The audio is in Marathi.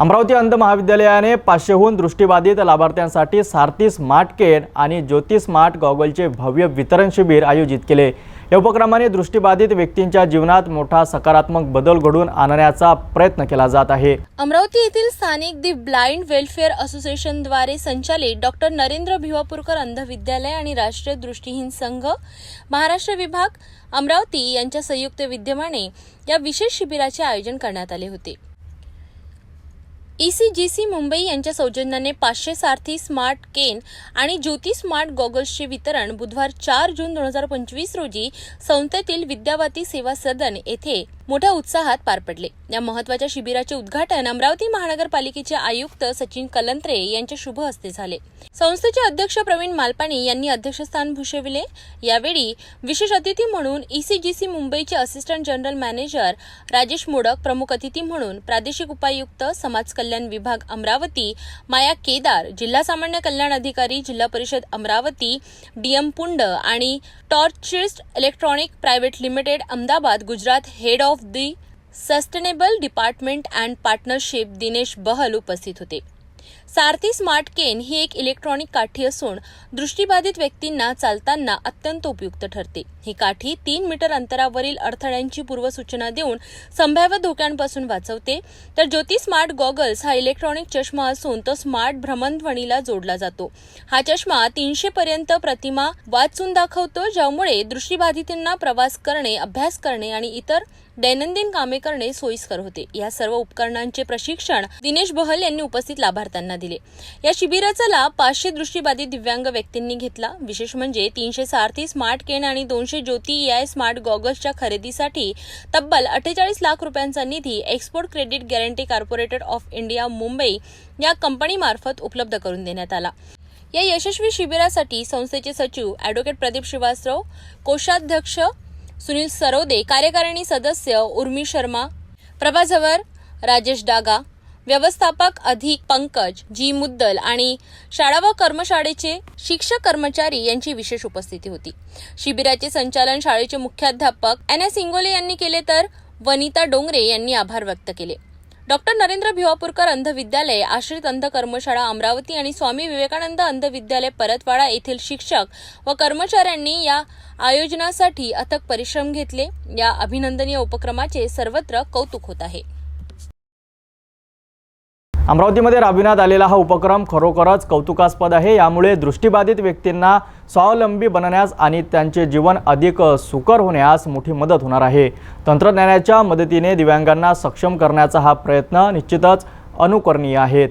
अमरावती अंध महाविद्यालयाने पाचशेहून दृष्टीबाधित लाभार्थ्यांसाठी सारथी स्मार्ट केन आणि ज्योती स्मार्ट गॉगलचे भव्य वितरण शिबिर आयोजित केले. या उपक्रमाने दृष्टीबाधित व्यक्तींच्या जीवनात मोठा सकारात्मक बदल घडवून आणण्याचा प्रयत्न केला जात आहे. अमरावती येथील स्थानिक दी ब्लाइंड वेलफेअर असोसिएशनद्वारे संचालित डॉक्टर नरेंद्र भिवापूरकर अंध विद्यालय आणि राष्ट्रीय दृष्टीहीन संघ महाराष्ट्र विभाग अमरावती यांच्या संयुक्त विद्यमाने या विशेष शिबिराचे आयोजन करण्यात आले होते. ईसीजीसी मुंबई यांच्या सौजन्याने पाचशे सारथी स्मार्ट केन आणि ज्योती स्मार्ट गॉगल्सचे वितरण बुधवार चार जून दोन हजार पंचवीस रोजी संस्थेतील विद्यावाती सेवा सदन येथे मोठ्या उत्साहात पार पडले. या महत्त्वाच्या शिबिराचे उद्घाटन अमरावती महानगरपालिकेचे आयुक्त सचिन कलंत्रे यांच्या शुभ हस्ते झाले. संस्थेचे अध्यक्ष प्रवीण मालपाणी यांनी अध्यक्षस्थान भूषविले. यावेळी विशेष अतिथी म्हणून ईसीजीसी मुंबईचे assistant general manager Rajesh Modak प्रमुख अतिथी म्हणून प्रादेशिक उपायुक्त समाज कल्याण विभाग अमरावती माया केदार जिल्हा सामान्य कल्याण अधिकारी जिल्हा परिषद अमरावती डीएम पुंड आणि टॉर्चिस्ट electronic private limited Ahmedabad Gujarat head of the sustainable department and partnership Dinesh Bahl उपस्थित होते. सारथी स्मार्ट केन ही एक इलेक्ट्रॉनिक काठी असून दृष्टीबाधित व्यक्तींना चालताना अत्यंत उपयुक्त ठरते. ही काठी तीन मीटर अंतरावरील अडथळ्यांची पूर्वसूचना देऊन संभाव्य धोक्यांपासून वाचवते. तर ज्योती स्मार्ट गॉगल्स हा इलेक्ट्रॉनिक चष्मा असून तो स्मार्ट भ्रमणध्वनीला जोडला जातो. हा चष्मा तीनशे पर्यंत प्रतिमा वाचून दाखवतो ज्यामुळे दृष्टीबाधितांना प्रवास करणे अभ्यास करणे आणि इतर दैनंदिन कामे करणे सोयीस्कर होते. या सर्व उपकरणांचे प्रशिक्षण दिनेश बहल यांनी उपस्थित लाभार्थ्यांना दिले. या शिबिराचा लाभ पाचशे दृष्टीबाधित दिव्यांग व्यक्तींनी घेतला. विशेष म्हणजे तीनशे सारथी स्मार्ट केन आणि दोनशे ज्योती आय स्मार्ट गॉगल्सच्या खरेदीसाठी तब्बल अठ्ठेचाळीस लाख रुपयांचा निधी export credit guarantee corporated of India Mumbai या कंपनीमार्फत उपलब्ध करून देण्यात आला. या यशस्वी शिबिरासाठी संस्थेचे सचिव अॅडव्होकेट प्रदीप श्रीवास्तव कोषाध्यक्ष सुनील सरोदे कार्यकारिणी सदस्य उर्मी शर्मा प्रभा झवर राजेश डागा व्यवस्थापक अधिक पंकज जी मुद्दल आणि शाळा व कर्मशाळेचे शिक्षक कर्मचारी यांची विशेष उपस्थिती होती. शिबिराचे संचालन शाळेचे मुख्याध्यापक एन एस इंगोले यांनी केले तर वनिता डोंगरे यांनी आभार व्यक्त केले. डॉक्टर नरेंद्र भिवापूरकर अंध विद्यालय आश्रित अंध कर्मशाळा अमरावती आणि स्वामी विवेकानंद अंध विद्यालय परतवाडा येथील शिक्षक व कर्मचाऱ्यांनी या आयोजनासाठी अथक परिश्रम घेतले. या अभिनंदनीय उपक्रमाचे सर्वत्र कौतुक होत आहे. अमरावतीमध्ये राबविण्यात आलेला हा उपक्रम खरोखरच कौतुकास्पद आहे. यामुळे दृष्टीबाधित व्यक्तींना स्वावलंबी बनण्यास आणि त्यांचे जीवन अधिक सुकर होण्यास मोठी मदत होणार आहे. तंत्रज्ञानाच्या मदतीने दिव्यांगांना सक्षम करण्याचा हा प्रयत्न निश्चितच अनुकरणीय आहेत.